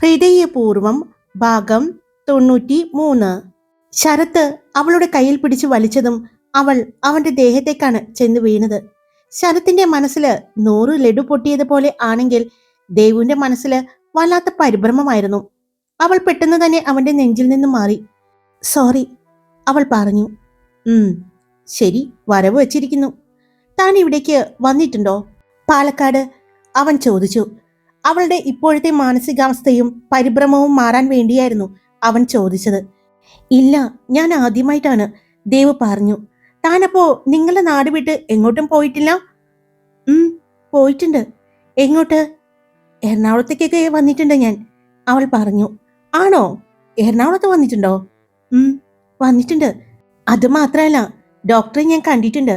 ഹൃദയപൂർവം ഭാഗം തൊണ്ണൂറ്റി മൂന്ന് ശരത്ത് അവളുടെ കയ്യിൽ പിടിച്ചു വലിച്ചതും അവൾ അവന്റെ ദേഹത്തേക്കാണ് ചെന്ന് വീണത്. ശരത്തിന്റെ മനസ്സിൽ നൂറ് ലഡു പൊട്ടിയതുപോലെ ആണെങ്കിൽ ദേവുവിന്റെ മനസ്സിൽ വല്ലാത്ത പരിഭ്രമമായിരുന്നു. അവൾ പെട്ടെന്ന് തന്നെ അവന്റെ നെഞ്ചിൽ നിന്ന് മാറി. സോറി അവൾ പറഞ്ഞു. ഉം ശരി വരവ് വച്ചിരിക്കുന്നു. താൻ ഇവിടേക്ക് വന്നിട്ടുണ്ടോ? പാലക്കാട് അവൻ ചോദിച്ചു. അവളുടെ ഇപ്പോഴത്തെ മാനസികാവസ്ഥയും പരിഭ്രമവും മാറാൻ വേണ്ടിയായിരുന്നു അവൻ ചോദിച്ചത്. ഇല്ല ഞാൻ ആദ്യമായിട്ടാണ് ദേവ് പറഞ്ഞു. താനപ്പോ നിങ്ങളുടെ നാട് വിട്ട് എങ്ങോട്ടും പോയിട്ടില്ല? ഉം പോയിട്ടുണ്ട്. എങ്ങോട്ട്? എറണാകുളത്തേക്കൊക്കെ വന്നിട്ടുണ്ട് ഞാൻ അവൾ പറഞ്ഞു. ആണോ? എറണാകുളത്ത് വന്നിട്ടുണ്ടോ? ഉം വന്നിട്ടുണ്ട്. അത് മാത്രമല്ല ഡോക്ടറെ ഞാൻ കണ്ടിട്ടുണ്ട്.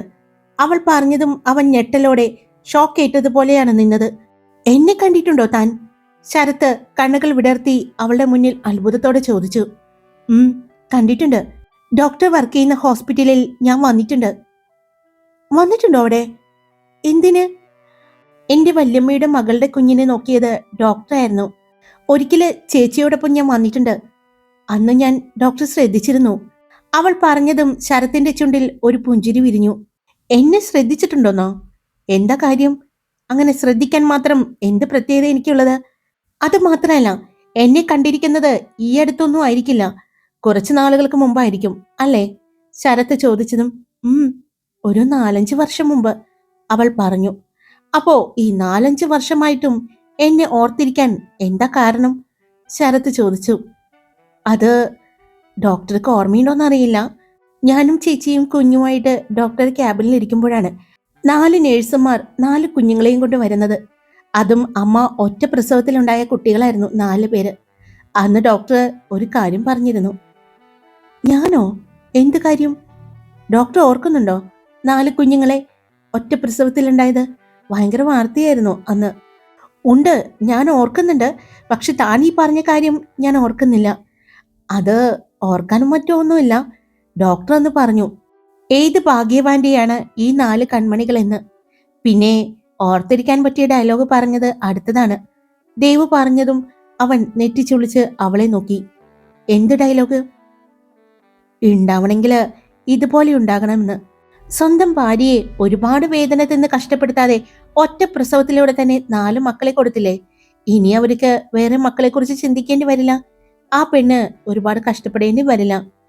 അവൾ പറഞ്ഞതും അവൻ ഞെട്ടലോടെ ഷോക്ക് ഏറ്റതുപോലെയാണ് നിന്നത്. എന്നെ കണ്ടിട്ടുണ്ടോ താൻ? ശരത്ത് കണ്ണുകൾ വിടർത്തി അവളുടെ മുന്നിൽ അത്ഭുതത്തോടെ ചോദിച്ചു. ഉം കണ്ടിട്ടുണ്ട്. ഡോക്ടർ വർക്ക് ചെയ്യുന്ന ഹോസ്പിറ്റലിൽ ഞാൻ വന്നിട്ടുണ്ട്. വന്നിട്ടുണ്ടോ അവിടെ? എന്തിന്? എന്റെ വല്യമ്മയുടെ മകളുടെ കുഞ്ഞിനെ നോക്കിയത് ഡോക്ടറായിരുന്നു ഒരിക്കൽ ചേച്ചിയോടൊപ്പം ഞാൻ വന്നിട്ടുണ്ട്. അന്ന് ഞാൻ ഡോക്ടർ ശ്രദ്ധിച്ചിരുന്നു. അവൾ പറഞ്ഞതും ശരത്തിന്റെ ചുണ്ടിൽ ഒരു പുഞ്ചിരി വിരിഞ്ഞു. എന്നെ ശ്രദ്ധിച്ചിട്ടുണ്ടോന്നോ? എന്താ കാര്യം? അങ്ങനെ ശ്രദ്ധിക്കാൻ മാത്രം എന്ത് പ്രത്യേകത എനിക്കുള്ളത്? അത് മാത്രമല്ല എന്നെ കണ്ടിരിക്കുന്നത് ഈ അടുത്തൊന്നും ആയിരിക്കില്ല. കുറച്ച് നാളുകൾക്ക് മുമ്പായിരിക്കും അല്ലേ? ശരത്ത് ചോദിച്ചതും ഉം ഒരു നാലഞ്ച് വർഷം മുമ്പ് അവൾ പറഞ്ഞു. അപ്പോ ഈ നാലഞ്ച് വർഷമായിട്ടും എന്നെ ഓർത്തിരിക്കാൻ എന്താ കാരണം? ശരത്ത് ചോദിച്ചു. അത് ഡോക്ടർക്ക് ഓർമ്മയുണ്ടോന്നറിയില്ല. ഞാനും ചേച്ചിയും കുഞ്ഞുമായിട്ട് ഡോക്ടർ ക്യാബിനിൽ ഇരിക്കുമ്പോഴാണ് നാല് നേഴ്സുമാർ നാല് കുഞ്ഞുങ്ങളെയും കൊണ്ട് വരുന്നത്. അതും അമ്മ ഒറ്റ പ്രസവത്തിലുണ്ടായ കുട്ടികളായിരുന്നു നാല് പേര്. അന്ന് ഡോക്ടർ ഒരു കാര്യം പറഞ്ഞിരുന്നു. ഞാനോ? എന്ത് കാര്യം? ഡോക്ടർ ഓർക്കുന്നുണ്ടോ? നാല് കുഞ്ഞുങ്ങളെ ഒറ്റ പ്രസവത്തിലുണ്ടായത്? ഭയങ്കര വാർത്തയായിരുന്നു അന്ന്. ഉണ്ട് ഞാൻ ഓർക്കുന്നുണ്ട്. പക്ഷെ താൻ ഈ പറഞ്ഞ കാര്യം ഞാൻ ഓർക്കുന്നില്ല. അത് ഓർക്കാനും മറ്റോ ഒന്നുമില്ല ഡോക്ടർ അന്ന് പറഞ്ഞു ഏത് ഭാഗ്യവാന്റെയാണ് ഈ നാല് കൺമണികൾ കൺമണികളെന്ന്? പിന്നെ ഓർത്തിരിക്കാൻ പറ്റിയ ഡയലോഗ് പറഞ്ഞത് അടുത്തതാണ്. ദേവ് പറഞ്ഞതും അവൻ നെറ്റിച്ചുളിച്ച് അവളെ നോക്കി. എന്ത് ഡയലോഗ്? ഉണ്ടാവണമെങ്കിൽ ഇതുപോലെ ഉണ്ടാകണമെന്ന്. സ്വന്തം ഭാര്യയെ ഒരുപാട് വേദന തിന്ന് കഷ്ടപ്പെടുത്താതെ ഒറ്റ പ്രസവത്തിലൂടെ തന്നെ നാല് മക്കളെ കൊടുത്തില്ലേ? ഇനി അവർക്ക് വേറെ മക്കളെ കുറിച്ച് ചിന്തിക്കേണ്ടി വരില്ല. ആ പെണ്ണ് ഒരുപാട് കഷ്ടപ്പെടേണ്ടി വരില്ല.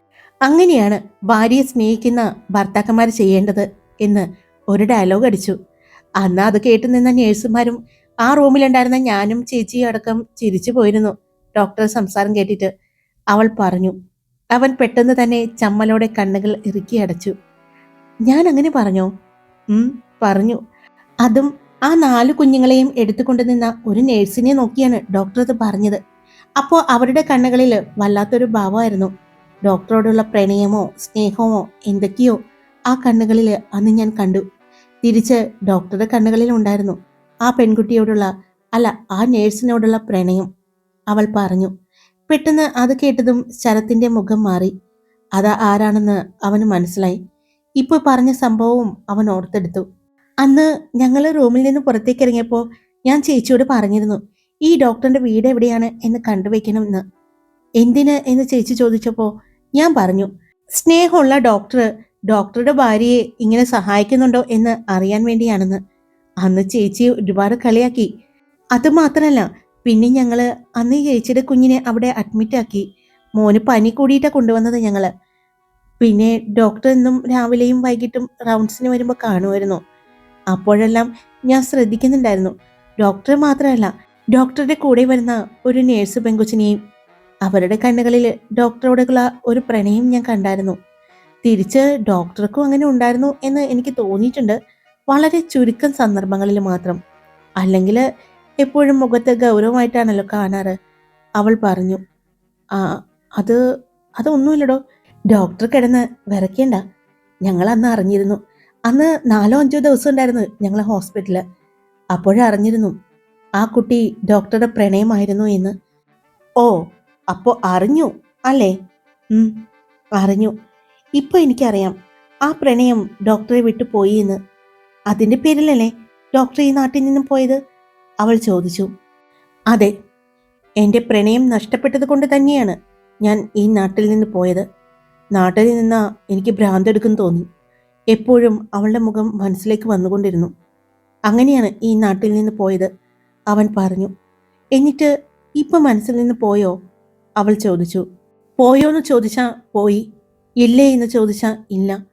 അങ്ങനെയാണ് ഭാര്യയെ സ്നേഹിക്കുന്ന ഭർത്താക്കന്മാർ ചെയ്യേണ്ടത് എന്ന് ഒരു ഡയലോഗ് അടിച്ചു. അന്ന് അത് കേട്ടു നിന്ന നേഴ്സുമാരും ആ റൂമിലുണ്ടായിരുന്ന ഞാനും ചേച്ചിയും അടക്കം ചിരിച്ചു പോയിരുന്നു. ഡോക്ടർ സംസാരം കേട്ടിട്ട് അവൾ പറഞ്ഞു അവൻ പെട്ടെന്ന് തന്നെ ചമ്മലോടെ കണ്ണുകൾ ഇറുക്കി അടച്ചു. ഞാൻ അങ്ങനെ പറഞ്ഞോ? പറഞ്ഞു. അതും ആ നാല് കുഞ്ഞുങ്ങളെയും എടുത്തുകൊണ്ട് നിന്ന ഒരു നേഴ്സിനെ നോക്കിയാണ് ഡോക്ടർ അത് പറഞ്ഞത്. അപ്പോൾ അവരുടെ കണ്ണുകളിൽ വല്ലാത്തൊരു ഭാവമായിരുന്നു. ഡോക്ടറോടുള്ള പ്രണയമോ സ്നേഹമോ എന്തൊക്കെയോ ആ കണ്ണുകളിൽ അന്ന് ഞാൻ കണ്ടു. തിരിച്ച് ഡോക്ടറുടെ കണ്ണുകളിൽ ഉണ്ടായിരുന്നു ആ പെൺകുട്ടിയോടുള്ള അല്ല ആ നേഴ്സിനോടുള്ള പ്രണയം. അവൾ പറഞ്ഞു പെട്ടെന്ന് അത് കേട്ടതും ശരത്തിന്റെ മുഖം മാറി. അത് ആരാണെന്ന് അവന് മനസ്സിലായി. ഇപ്പോൾ പറഞ്ഞ സംഭവവും അവൻ ഓർത്തെടുത്തു. അന്ന് ഞങ്ങൾ റൂമിൽ നിന്ന് പുറത്തേക്ക് ഇറങ്ങിയപ്പോൾ ഞാൻ ചേച്ചിയോട് പറഞ്ഞിരുന്നു ഈ ഡോക്ടറിന്റെ വീട് എവിടെയാണ് എന്ന് കണ്ടുവയ്ക്കണമെന്ന് എന്തിന്? എന്ന് ചേച്ചി ചോദിച്ചപ്പോൾ ഞാൻ പറഞ്ഞു സ്നേഹമുള്ള ഡോക്ടർ ഡോക്ടറുടെ ഭാര്യയെ ഇങ്ങനെ സഹായിക്കുന്നുണ്ടോ എന്ന് അറിയാൻ വേണ്ടിയാണെന്ന്. അന്ന് ചേച്ചി ഒരുപാട് കളിയാക്കി. അത് മാത്രമല്ല പിന്നെ ഞങ്ങൾ അന്ന് ചേച്ചിയുടെ കുഞ്ഞിനെ അവിടെ അഡ്മിറ്റ് ആക്കി. മോന് പനി കൂടിയിട്ടാണ് കൊണ്ടുവന്നത് ഞങ്ങൾ പിന്നെ ഡോക്ടർ എന്നും രാവിലെയും വൈകിട്ടും റൗണ്ട്സിന് വരുമ്പോൾ കാണുമായിരുന്നു. അപ്പോഴെല്ലാം ഞാൻ ശ്രദ്ധിക്കുന്നുണ്ടായിരുന്നു. ഡോക്ടർ മാത്രമല്ല ഡോക്ടറുടെ കൂടെ വരുന്ന ഒരു നേഴ്സ് പെങ്കൊച്ചിനെയും അവരുടെ കണ്ണുകളിൽ ഡോക്ടറോടുള്ള ഒരു പ്രണയം ഞാൻ കണ്ടായിരുന്നു. തിരിച്ച് ഡോക്ടർക്കും അങ്ങനെ ഉണ്ടായിരുന്നു എന്ന് എനിക്ക് തോന്നിയിട്ടുണ്ട്. വളരെ ചുരുക്കം സന്ദർഭങ്ങളിൽ മാത്രം. അല്ലെങ്കിൽ എപ്പോഴും മുഖത്ത് ഗൗരവമായിട്ടാണല്ലോ കാണാറ്. അവൾ പറഞ്ഞു ആ അത് അതൊന്നുമില്ലടോ. ഡോക്ടർ കിടന്ന് വിറയ്ക്കേണ്ട. ഞങ്ങൾ അന്ന് അറിഞ്ഞിരുന്നു. അന്ന് നാലോ അഞ്ചോ ദിവസം ഉണ്ടായിരുന്നു ഞങ്ങൾ ഹോസ്പിറ്റലിൽ അപ്പോഴറിഞ്ഞിരുന്നു ആ കുട്ടി ഡോക്ടറുടെ പ്രണയമായിരുന്നു എന്ന്. ഓ അപ്പോൾ അറിഞ്ഞു അല്ലേ? അറിഞ്ഞു. ഇപ്പൊ എനിക്കറിയാം ആ പ്രണയം ഡോക്ടറെ വിട്ടു പോയി എന്ന്. അതിന്റെ പേരിലല്ലേ ഡോക്ടർ ഈ നാട്ടിൽ നിന്നും പോയത്? അവൾ ചോദിച്ചു. അതെ എന്റെ പ്രണയം നഷ്ടപ്പെട്ടത് കൊണ്ട് തന്നെയാണ് ഞാൻ ഈ നാട്ടിൽ നിന്ന് പോയത്. നാട്ടിൽ നിന്നാ എനിക്ക് ഭ്രാന്തെടുക്കും തോന്നി. എപ്പോഴും അവളുടെ മുഖം മനസ്സിലേക്ക് വന്നുകൊണ്ടിരുന്നു. അങ്ങനെയാണ് ഈ നാട്ടിൽ നിന്ന് പോയത് അവൻ പറഞ്ഞു. എന്നിട്ട് ഇപ്പം മനസ്സിൽ നിന്ന് പോയോ? അവൾ ചോദിച്ചു. പോയോ എന്ന് ചോദിച്ചാ പോയി. ഇല്ലേ എന്ന് ചോദിച്ചാ ഇല്ല.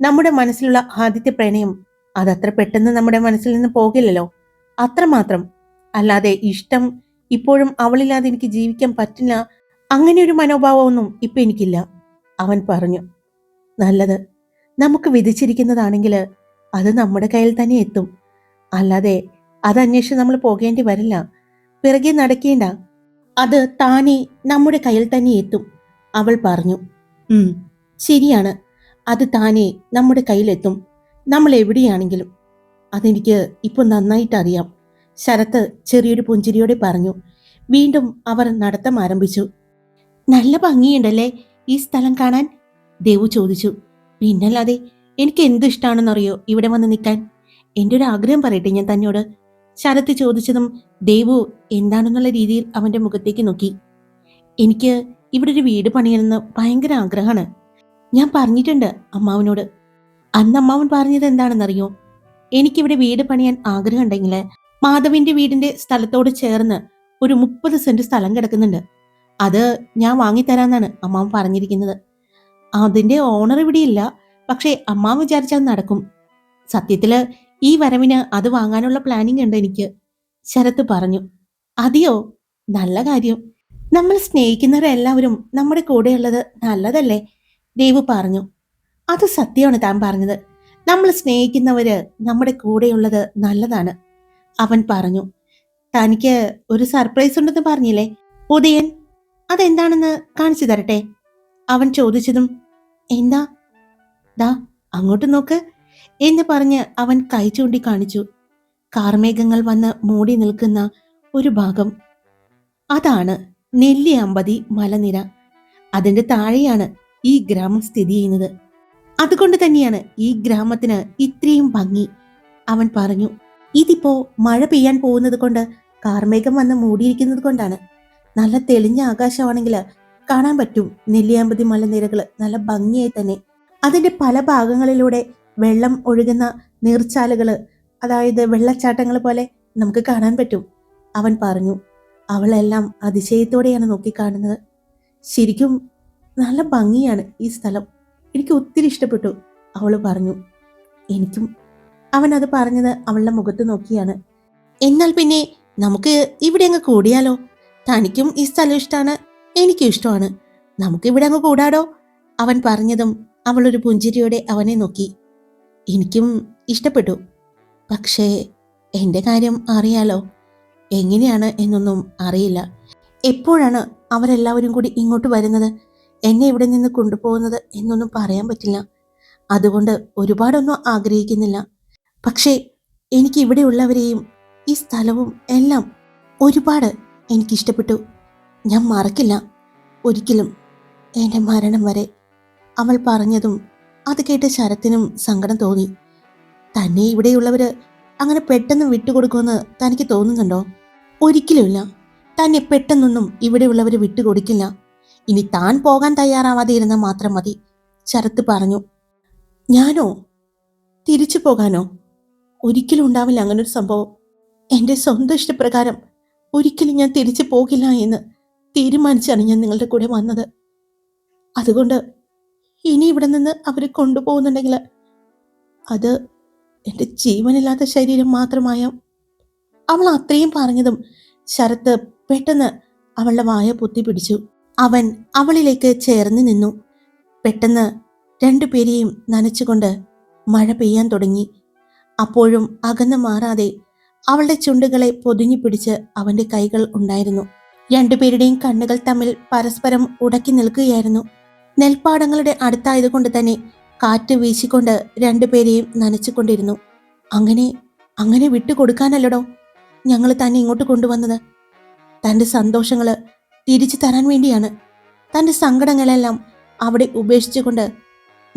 നമ്മുടെ മനസ്സിലുള്ള ആദ്യത്തെ പ്രണയം അതത്ര പെട്ടെന്ന് നമ്മുടെ മനസ്സിൽ നിന്ന് പോകില്ലല്ലോ. അത്രമാത്രം. അല്ലാതെ ഇഷ്ടം ഇപ്പോഴും അവളില്ലാതെ എനിക്ക് ജീവിക്കാൻ പറ്റില്ല. അങ്ങനെ ഒരു മനോഭാവമൊന്നും ഇപ്പൊ എനിക്കില്ല അവൻ പറഞ്ഞു. നല്ലത്. നമുക്ക് വിധിച്ചിരിക്കുന്നതാണെങ്കിൽ അത് നമ്മുടെ കയ്യിൽ തന്നെ എത്തും. അല്ലാതെ അത് നമ്മൾ പോകേണ്ടി വരില്ല. പിറകെ നടക്കേണ്ട. അത് താനെ നമ്മുടെ കയ്യിൽ തന്നെ എത്തും. അവൾ പറഞ്ഞു ശരിയാണ്. അത് താനെ നമ്മുടെ കയ്യിലെത്തും നമ്മൾ എവിടെയാണെങ്കിലും. അതെനിക്ക് ഇപ്പൊ നന്നായിട്ട് അറിയാം. ശരത്ത് ചെറിയൊരു പുഞ്ചിരിയോടെ പറഞ്ഞു വീണ്ടും അവർ നടത്തം ആരംഭിച്ചു. നല്ല ഭംഗിയുണ്ടല്ലേ ഈ സ്ഥലം കാണാൻ? ദേവു ചോദിച്ചു. പിന്നല്ലാതെ എനിക്ക് എന്ത് ഇഷ്ടമാണെന്നറിയോ ഇവിടെ വന്ന് നിൽക്കാൻ? എന്റെ ഒരു ആഗ്രഹം പറയട്ടെ ഞാൻ തന്നോട്. ശരത്ത് ചോദിച്ചതും ദേവു എന്താണെന്നുള്ള രീതിയിൽ അവന്റെ മുഖത്തേക്ക് നോക്കി. എനിക്ക് ഇവിടെ ഒരു വീട് പണിയണമെന്ന് ഭയങ്കര ആഗ്രഹമാണ്. ഞാൻ പറഞ്ഞിട്ടുണ്ട് അമ്മാവനോട്. അന്ന് അമ്മാവൻ പറഞ്ഞത് എന്താണെന്നറിയോ? എനിക്കിവിടെ വീട് പണിയാൻ ആഗ്രഹം ഉണ്ടെങ്കിൽ മാധവിന്റെ വീടിന്റെ സ്ഥലത്തോട് ചേർന്ന് ഒരു മുപ്പത് സെന്റ് സ്ഥലം കിടക്കുന്നുണ്ട്. അത് ഞാൻ വാങ്ങിത്തരാന്നാണ് അമ്മാവൻ പറഞ്ഞിരിക്കുന്നത്. അതിന്റെ ഓണർ ഇവിടെയില്ല. പക്ഷേ അമ്മാവൻ വിചാരിച്ചാൽ നടക്കും. സത്യത്തിൽ ഈ വരവിന് അത് വാങ്ങാനുള്ള പ്ലാനിങ് ഉണ്ട് എനിക്ക്? ശരത്ത് പറഞ്ഞു. അതെയോ? നല്ല കാര്യം. നമ്മൾ സ്നേഹിക്കുന്നവരെല്ലാവരും നമ്മുടെ കൂടെയുള്ളത് നല്ലതല്ലേ? ദേവു പറഞ്ഞു. അത് സത്യമാണ് താൻ പറഞ്ഞത്. നമ്മൾ സ്നേഹിക്കുന്നവര് നമ്മുടെ കൂടെയുള്ളത് നല്ലതാണ്. അവൻ പറഞ്ഞു. തനിക്ക് ഒരു സർപ്രൈസ് ഉണ്ടെന്ന് പറഞ്ഞില്ലേ? ഉദയൻ അതെന്താണെന്ന് കാണിച്ചു തരട്ടെ? അവൻ ചോദിച്ചതും എന്താ? ദാ അങ്ങോട്ട് നോക്ക്. എന്ന് പറഞ്ഞ് അവൻ കൈ ചൂണ്ടിക്കാണിച്ചു കാർമേഘങ്ങൾ വന്ന് മൂടി നിൽക്കുന്ന ഒരു ഭാഗം. അതാണ് നെല്ലി അമ്പതി മലനിര. അതിന്റെ താഴെയാണ് ഈ ഗ്രാമം സ്ഥിതി ചെയ്യുന്നത്. അതുകൊണ്ട് തന്നെയാണ് ഈ ഗ്രാമത്തിന് ഇത്രയും ഭംഗി. അവൻ പറഞ്ഞു ഇതിപ്പോ മഴ പെയ്യാൻ പോകുന്നത് കൊണ്ട് കാർമേഘം വന്ന് മൂടിയിരിക്കുന്നത് കൊണ്ടാണ്. നല്ല തെളിഞ്ഞ ആകാശമാണെങ്കിൽ കാണാൻ പറ്റും നെല്ലിയാമ്പതി മലനിരകൾ നല്ല ഭംഗിയായി തന്നെ. അതിന്റെ പല ഭാഗങ്ങളിലൂടെ വെള്ളം ഒഴുകുന്ന നീർച്ചാലുകൾ അതായത് വെള്ളച്ചാട്ടങ്ങൾ പോലെ നമുക്ക് കാണാൻ പറ്റും. അവൻ പറഞ്ഞു അവളെല്ലാം അതിശയത്തോടെയാണ് നോക്കിക്കാണുന്നത്. ശരിക്കും നല്ല ഭംഗിയാണ് ഈ സ്ഥലം. എനിക്ക് ഒത്തിരി ഇഷ്ടപ്പെട്ടു അവൾ പറഞ്ഞു. എനിക്കും അവൻ അത് പറഞ്ഞത് അവളുടെ മുഖത്ത് നോക്കിയാണ്. എന്നാൽ പിന്നെ നമുക്ക് ഇവിടെ അങ്ങ് കൂടിയാലോ? തനിക്കും ഈ സ്ഥലം ഇഷ്ടമാണ് എനിക്കും ഇഷ്ടമാണ്. നമുക്ക് ഇവിടെ അങ്ങ് കൂടാടോ? അവൻ പറഞ്ഞതും അവളൊരു പുഞ്ചിരിയോടെ അവനെ നോക്കി. എനിക്കും ഇഷ്ടപ്പെട്ടു. പക്ഷേ എന്റെ കാര്യം അറിയാലോ? എങ്ങനെയാണ് എന്നൊന്നും അറിയില്ല. എപ്പോഴാണ് അവരെല്ലാവരും കൂടി ഇങ്ങോട്ട് വരുന്നത്? എന്നെ ഇവിടെ നിന്ന് കൊണ്ടുപോകുന്നത് എന്നൊന്നും പറയാൻ പറ്റില്ല. അതുകൊണ്ട് ഒരുപാടൊന്നും ആഗ്രഹിക്കുന്നില്ല. പക്ഷേ എനിക്ക് ഇവിടെയുള്ളവരെയും ഈ സ്ഥലവും എല്ലാം ഒരുപാട് എനിക്കിഷ്ടപ്പെട്ടു. ഞാൻ മറക്കില്ല. ഒരിക്കലും എന്റെ മരണം വരെ അവൾ പറഞ്ഞതും അത് കേട്ട് ശരത്തിനും സങ്കടം തോന്നി. തന്നെ ഇവിടെയുള്ളവര് അങ്ങനെ പെട്ടെന്ന് വിട്ടുകൊടുക്കുമെന്ന് തനിക്ക് തോന്നുന്നുണ്ടോ? ഒരിക്കലുമില്ല. തന്നെ പെട്ടെന്നൊന്നും ഇവിടെയുള്ളവര് വിട്ടുകൊടുക്കില്ല. ഇനി താൻ പോകാൻ തയ്യാറാവാതെ ഇരുന്നാൽ മാത്രം മതി ശരത്ത് പറഞ്ഞു. ഞാനോ? തിരിച്ചു പോകാനോ? ഒരിക്കലും ഉണ്ടാവില്ല അങ്ങനൊരു സംഭവം. എന്റെ സ്വന്തം ഇഷ്ടപ്രകാരം ഒരിക്കലും ഞാൻ തിരിച്ചു പോകില്ല എന്ന് തീരുമാനിച്ചാണ് ഞാൻ നിങ്ങളുടെ കൂടെ വന്നത്. അതുകൊണ്ട് ഇനി ഇവിടെ നിന്ന് അവർ കൊണ്ടുപോകുന്നുണ്ടെങ്കിൽ അത് എന്റെ ജീവനില്ലാത്ത ശരീരം മാത്രമായ അവൾ അത്രയും പറഞ്ഞതും ശരത്ത് പെട്ടെന്ന് അവളുടെ വായ പൊത്തി പിടിച്ചു. അവൻ അവളിലേക്ക് ചേർന്ന് നിന്നു. പെട്ടെന്ന് രണ്ടുപേരെയും നനച്ചുകൊണ്ട് മഴ പെയ്യാൻ തുടങ്ങി. അപ്പോഴും അകന്നു മാറാതെ അവളുടെ ചുണ്ടുകളെ പൊതിഞ്ഞു പിടിച്ച് അവന്റെ കൈകൾ ഉണ്ടായിരുന്നു. രണ്ടുപേരുടെയും കണ്ണുകൾ തമ്മിൽ പരസ്പരം ഉടക്കി നിൽക്കുകയായിരുന്നു. നെൽപ്പാടങ്ങളുടെ അടുത്തായതുകൊണ്ട് തന്നെ കാറ്റ് വീശിക്കൊണ്ട് രണ്ടുപേരെയും നനച്ചുകൊണ്ടിരുന്നു. അങ്ങനെ അങ്ങനെ വിട്ടുകൊടുക്കാനല്ലടോ. ഞങ്ങൾ തന്നെ ഇങ്ങോട്ട് കൊണ്ടുവന്നത്. തന്റെ സന്തോഷങ്ങൾ തിരിച്ചു തരാൻ വേണ്ടിയാണ്. തന്റെ സങ്കടങ്ങളെല്ലാം അവിടെ ഉപേക്ഷിച്ചുകൊണ്ട്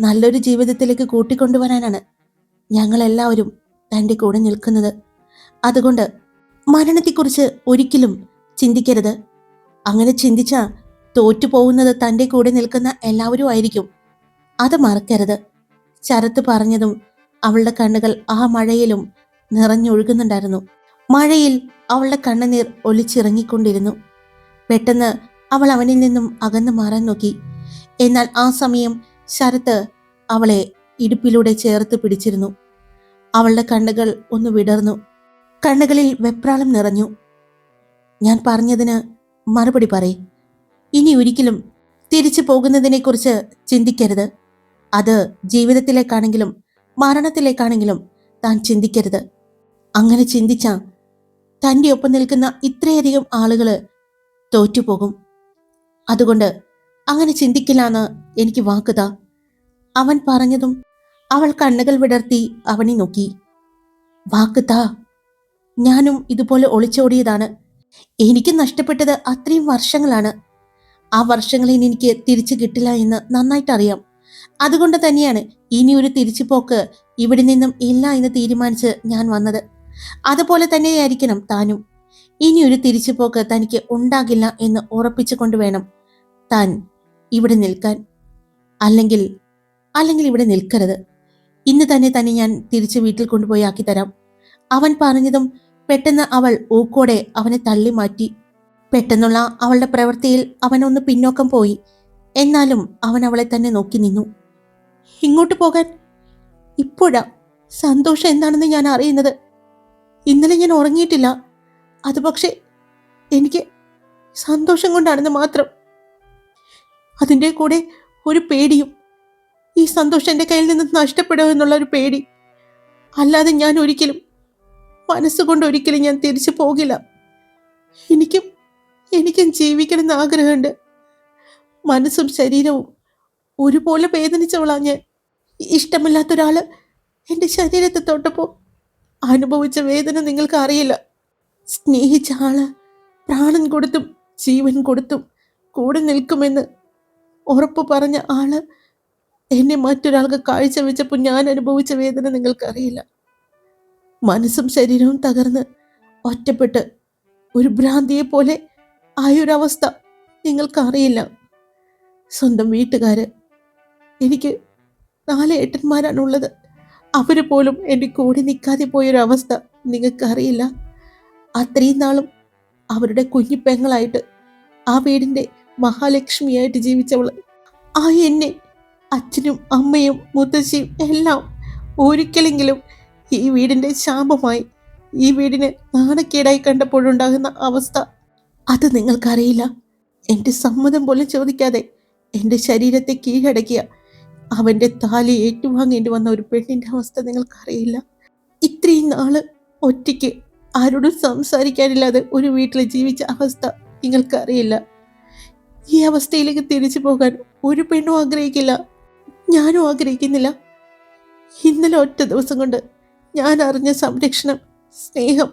നല്ലൊരു ജീവിതത്തിലേക്ക് കൂട്ടിക്കൊണ്ടുവരാനാണ് ഞങ്ങളെല്ലാവരും തന്റെ കൂടെ നിൽക്കുന്നത്. അതുകൊണ്ട് മരണത്തെക്കുറിച്ച് ഒരിക്കലും ചിന്തിക്കരുത്. അങ്ങനെ ചിന്തിച്ച തോറ്റു തന്റെ തന്റെ കൂടെ നിൽക്കുന്ന എല്ലാവരും ആയിരിക്കും. അത് മറക്കരുത്. ശരത്ത് പറഞ്ഞതും അവളുടെ കണ്ണുകൾ ആ മഴയിലും നിറഞ്ഞൊഴുകുന്നുണ്ടായിരുന്നു. മഴയിൽ അവളുടെ കണ്ണുനീർ ഒലിച്ചിറങ്ങിക്കൊണ്ടിരുന്നു. പെട്ടെന്ന് അവൾ അവനിൽ നിന്നും അകന്നു മാറാൻ നോക്കി. എന്നാൽ ആ സമയം ശരത്ത് അവളെ ഇടുപ്പിലൂടെ ചേർത്ത് പിടിച്ചിരുന്നു. അവളുടെ കണ്ണുകൾ ഒന്ന് വിടർന്നു. കണ്ണുകളിൽ വെപ്രാളം നിറഞ്ഞു. ഞാൻ പറഞ്ഞതിന് മറുപടി പറയ്. ഇനി ഒരിക്കലും തിരിച്ചു പോകുന്നതിനെക്കുറിച്ച് ചിന്തിക്കരുത്. അത് ജീവിതത്തിലേക്കാണെങ്കിലും മരണത്തിലേക്കാണെങ്കിലും താൻ ചിന്തിക്കരുത്. അങ്ങനെ ചിന്തിച്ച തന്റെ ഒപ്പം നിൽക്കുന്ന ഇത്രയധികം ആളുകൾ തോറ്റുപോകും. അതുകൊണ്ട് അങ്ങനെ ചിന്തിക്കില്ലാന്ന് എനിക്ക് വാക്കുത. അവൻ പറഞ്ഞതും അവൾ കണ്ണുകൾ വിടർത്തി അവനെ നോക്കി. വാക്കുതാ ഞാനും ഇതുപോലെ ഒളിച്ചോടിയതാണ്. എനിക്ക് നഷ്ടപ്പെട്ടത് അത്രയും വർഷങ്ങളാണ്. ആ വർഷങ്ങളിൽ എനിക്ക് തിരിച്ചു കിട്ടില്ല എന്ന് നന്നായിട്ട് അറിയാം അതുകൊണ്ട് തന്നെയാണ് ഇനി ഒരു തിരിച്ചുപോക്ക് ഇവിടെ നിന്നും ഇല്ല എന്ന് തീരുമാനിച്ച് ഞാൻ വന്നത്. അതുപോലെ തന്നെയായിരിക്കണം താനും. ഇനി ഒരു തിരിച്ചുപോക്ക് തനിക്ക് ഉണ്ടാകില്ല എന്ന് ഉറപ്പിച്ചുകൊണ്ട് വേണം താൻ ഇവിടെ നിൽക്കാൻ. അല്ലെങ്കിൽ അല്ലെങ്കിൽ ഇവിടെ നിൽക്കരുത്. ഇന്ന് തന്നെ തന്നെ ഞാൻ തിരിച്ച് വീട്ടിൽ കൊണ്ടുപോയി ആക്കി തരാം അവൻ പറഞ്ഞതും പെട്ടെന്ന് അവൾ ഊക്കോടെ അവനെ തള്ളി മാറ്റി പെട്ടെന്നുള്ള അവളുടെ പ്രവൃത്തിയിൽ അവനൊന്ന് പിന്നോക്കം പോയി. എന്നാലും അവൻ അവളെ തന്നെ നോക്കി നിന്നു. ഇങ്ങോട്ട് പോകാൻ. ഇപ്പോഴാ. സന്തോഷം എന്താണെന്ന് ഞാൻ അറിയുന്നത്. ഇന്നലെ ഞാൻ ഉറങ്ങിയിട്ടില്ല. അത് പക്ഷേ എനിക്ക് സന്തോഷം കൊണ്ടാണെന്ന് മാത്രം. അതിന്റെ കൂടെ ഒരു പേടിയും. ഈ സന്തോഷം എന്റെ കയ്യിൽ നിന്ന് നഷ്ടപ്പെടുമോ എന്നുള്ള ഒരു പേടി. അല്ലാതെ ഞാൻ ഒരിക്കലും മനസ്സുകൊണ്ട് ഒരിക്കലും ഞാൻ തിരിച്ചു പോകില്ല. എനിക്കും എനിക്കും ജീവിക്കണം എന്ന് ആഗ്രഹമുണ്ട്. മനസ്സും ശരീരവും ഒരുപോലെ വേദനിച്ചവളാ ഞാൻ. ഇഷ്ടമില്ലാത്ത ഒരാൾ എന്റെ ശരീരത്തെ തൊട്ടപ്പോൾ അനുഭവിച്ച വേദന നിങ്ങൾക്ക് അറിയില്ല. സ്നേഹിച്ച ആൾ പ്രാണൻ കൊടുത്തും ജീവൻ കൊടുത്തും കൂടെ നിൽക്കുമെന്ന് ഉറപ്പ് പറഞ്ഞ ആൾ എന്നെ മറ്റൊരാൾക്ക് കാഴ്ചവെച്ചപ്പോൾ ഞാൻ അനുഭവിച്ച വേദന നിങ്ങൾക്കറിയില്ല. മനസ്സും ശരീരവും തകർന്ന് ഒറ്റപ്പെട്ട് ഒരു ഭ്രാന്തിയെ പോലെ ആയൊരവസ്ഥ നിങ്ങൾക്കറിയില്ല. സ്വന്തം വീട്ടുകാർ എനിക്ക് നാല് ഏട്ടന്മാരാണുള്ളത്. അവർ പോലും എന്റെ കൂടെ നിൽക്കാതെ പോയൊരവസ്ഥ നിങ്ങൾക്കറിയില്ല. അത്രയും നാളും അവരുടെ കുഞ്ഞിപ്പെങ്ങളായിട്ട് ആ വീടിന്റെ മഹാലക്ഷ്മിയായിട്ട് ജീവിച്ചവൾ ആ എന്നെ അച്ഛനും അമ്മയും മുത്തശ്ശിയും എല്ലാം ഒരിക്കലെങ്കിലും ഈ വീടിന്റെ ശാപമായി ഈ വീടിന് നാണക്കേടായി കണ്ടപ്പോഴുണ്ടാകുന്ന അവസ്ഥ അത് നിങ്ങൾക്കറിയില്ല. എന്റെ സമ്മതം പോലും ചോദിക്കാതെ എന്റെ ശരീരത്തെ കീഴടക്കിയ അവന്റെ താലി ഏറ്റുവാങ്ങേണ്ടി വന്ന ഒരു പെണ്ണിന്റെ അവസ്ഥ നിങ്ങൾക്കറിയില്ല. ഇത്രയും നാൾ ഒറ്റയ്ക്ക് ആരോടും സംസാരിക്കാനില്ലാതെ ഒരു വീട്ടിൽ ജീവിച്ച അവസ്ഥ നിങ്ങൾക്കറിയില്ല. ഈ അവസ്ഥയിലേക്ക് തിരിച്ചു പോകാൻ ഒരു പെണ്ണും ആഗ്രഹിക്കില്ല. ഞാനും ആഗ്രഹിക്കുന്നില്ല. ഇന്നലെ ഒറ്റ ദിവസം കൊണ്ട് ഞാൻ അറിഞ്ഞ സംരക്ഷണം സ്നേഹം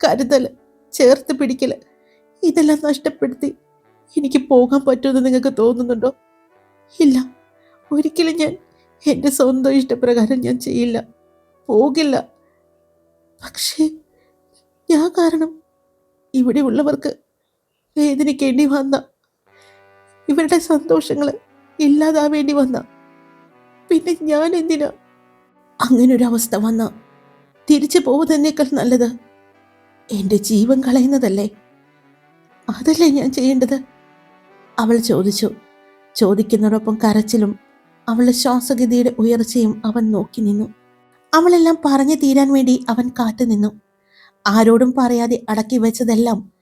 കരുതൽ ചേർത്ത് പിടിക്കൽ ഇതെല്ലാം നഷ്ടപ്പെടുത്തി എനിക്ക് പോകാൻ പറ്റുമെന്ന് നിങ്ങൾക്ക് തോന്നുന്നുണ്ടോ? ഇല്ല. ഒരിക്കലും ഞാൻ എന്റെ സ്വന്തം ഇഷ്ടപ്രകാരം ഞാൻ ചെയ്യില്ല. പോകില്ല. പക്ഷേ ഞാൻ കാരണം ഇവിടെ ഉള്ളവർക്ക് വേദനിക്കേണ്ടി വന്ന ഇവരുടെ സന്തോഷങ്ങൾ ഇല്ലാതാവേണ്ടി വന്ന പിന്നെ ഞാൻ എന്തിനാ അങ്ങനെ ഒരു അവസ്ഥ വന്ന? തിരിച്ചു പോകുന്നതിനേക്കാൾ നല്ലത് എന്റെ ജീവൻ കളയുന്നതല്ലേ? അതല്ലേ ഞാൻ ചെയ്യേണ്ടത്? അവൾ ചോദിച്ചു. ചോദിക്കുന്നതോടൊപ്പം കരച്ചിലും അവളുടെ ശ്വാസഗതിയുടെ ഉയർച്ചയും അവൻ നോക്കി നിന്നു. അവളെല്ലാം പറഞ്ഞു തീരാൻ വേണ്ടി അവൻ കാത്തുനിന്നു ആരോടും പറയാതെ അടക്കി വെച്ചതെല്ലാം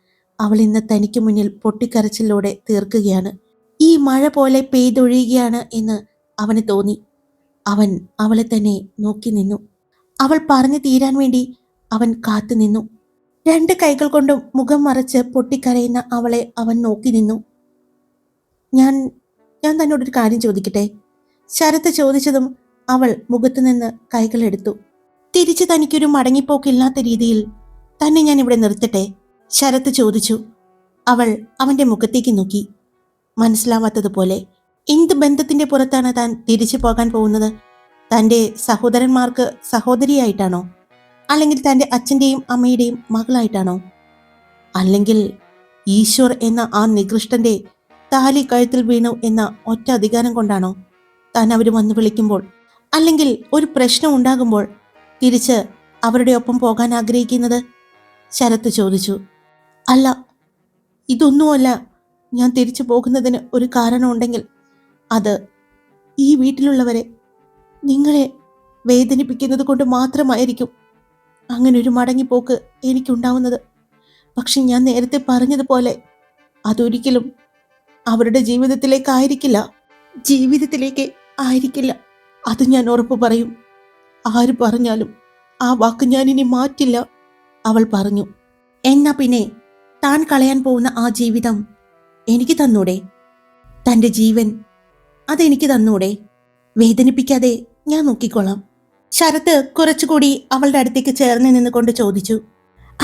അവൾ ഇന്ന് തനിക്ക് മുന്നിൽ പൊട്ടിക്കരച്ചിലൂടെ തീർക്കുകയാണ്. ഈ മഴ പോലെ പെയ്തൊഴിയുകയാണ് എന്ന് അവന് തോന്നി. അവൻ അവളെ തന്നെ നോക്കി നിന്നു. അവൾ പറഞ്ഞു തീരാൻ വേണ്ടി അവൻ കാത്തു നിന്നു. രണ്ട് കൈകൾ കൊണ്ട് മുഖം മറച്ച് പൊട്ടിക്കരയുന്ന അവളെ അവൻ നോക്കി നിന്നു. ഞാൻ ഞാൻ തന്നോടൊരു കാര്യം ചോദിക്കട്ടെ? ശരത്ത് ചോദിച്ചതും അവൾ മുഖത്തു നിന്ന് കൈകൾ എടുത്തു. തിരിച്ച് തനിക്കൊരു മടങ്ങിപ്പോക്കില്ലാത്ത രീതിയിൽ തന്നെ ഞാൻ ഇവിടെ നിർത്തട്ടെ? ശരത്ത് ചോദിച്ചു. അവൾ അവന്റെ മുഖത്തേക്ക് നോക്കി. മനസ്സിലാവാത്തതുപോലെ എന്ത് ബന്ധത്തിന്റെ പുറത്താണ് താൻ തിരിച്ചു പോകാൻ പോകുന്നത്? തന്റെ സഹോദരന്മാർക്ക് സഹോദരിയായിട്ടാണോ? അല്ലെങ്കിൽ തന്റെ അച്ഛന്റെയും അമ്മയുടെയും മകളായിട്ടാണോ? അല്ലെങ്കിൽ ഈശ്വർ എന്ന ആ നികൃഷ്ടന്റെ താലി കഴുത്തിൽ വീണു എന്ന ഒറ്റ അധികാരം കൊണ്ടാണോ താൻ അവർ വന്നു വിളിക്കുമ്പോൾ? അല്ലെങ്കിൽ ഒരു പ്രശ്നം ഉണ്ടാകുമ്പോൾ തിരിച്ച് അവരുടെ ഒപ്പം പോകാൻ ആഗ്രഹിക്കുന്നത്? ശരത്ത് ചോദിച്ചു. അല്ല ഇതൊന്നുമല്ല. ഞാൻ തിരിച്ചു പോകുന്നതിന് ഒരു കാരണമുണ്ടെങ്കിൽ അത് ഈ വീട്ടിലുള്ളവരെ നിങ്ങളെ വേദനിപ്പിക്കുന്നത് കൊണ്ട് മാത്രമായിരിക്കും. അങ്ങനെ ഒരു മടങ്ങിപ്പോക്ക് എനിക്കുണ്ടാവുന്നത്. പക്ഷെ ഞാൻ നേരത്തെ പറഞ്ഞതുപോലെ അതൊരിക്കലും അവരുടെ ജീവിതത്തിലേക്കായിരിക്കില്ല. ജീവിതത്തിലേക്ക് ആയിരിക്കില്ല. അത് ഞാൻ ഉറപ്പ് പറയും. ആര് പറഞ്ഞാലും ആ വാക്ക് ഞാൻ ഇനി മാറ്റില്ല അവൾ പറഞ്ഞു. എന്നാ പിന്നെ താൻ കളയാൻ പോകുന്ന ആ ജീവിതം എനിക്ക് തന്നൂടെ? തന്റെ ജീവൻ അതെനിക്ക് തന്നൂടെ? വേദനിപ്പിക്കാതെ ഞാൻ നോക്കിക്കോളാം. ശരത്ത് കുറച്ചുകൂടി അവളുടെ അടുത്തേക്ക് ചേർന്ന് നിന്നുകൊണ്ട് ചോദിച്ചു.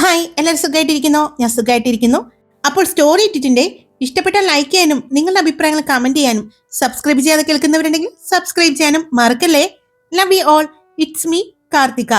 ഹായ് എല്ലാവരും സുഖമായിട്ടിരിക്കുന്നോ ഞാൻ സുഖമായിട്ടിരിക്കുന്നു അപ്പോൾ സ്റ്റോറി ഇട്ടിട്ടുണ്ട്. ഇഷ്ടപ്പെട്ടാൽ ലൈക്ക് ചെയ്യാനും നിങ്ങളുടെ അഭിപ്രായങ്ങൾ കമന്റ് ചെയ്യാനും സബ്സ്ക്രൈബ് ചെയ്യാതെ കേൾക്കുന്നവരുണ്ടെങ്കിൽ സബ്സ്ക്രൈബ് ചെയ്യാനും മറക്കല്ലേ? Love you all it's me Karthika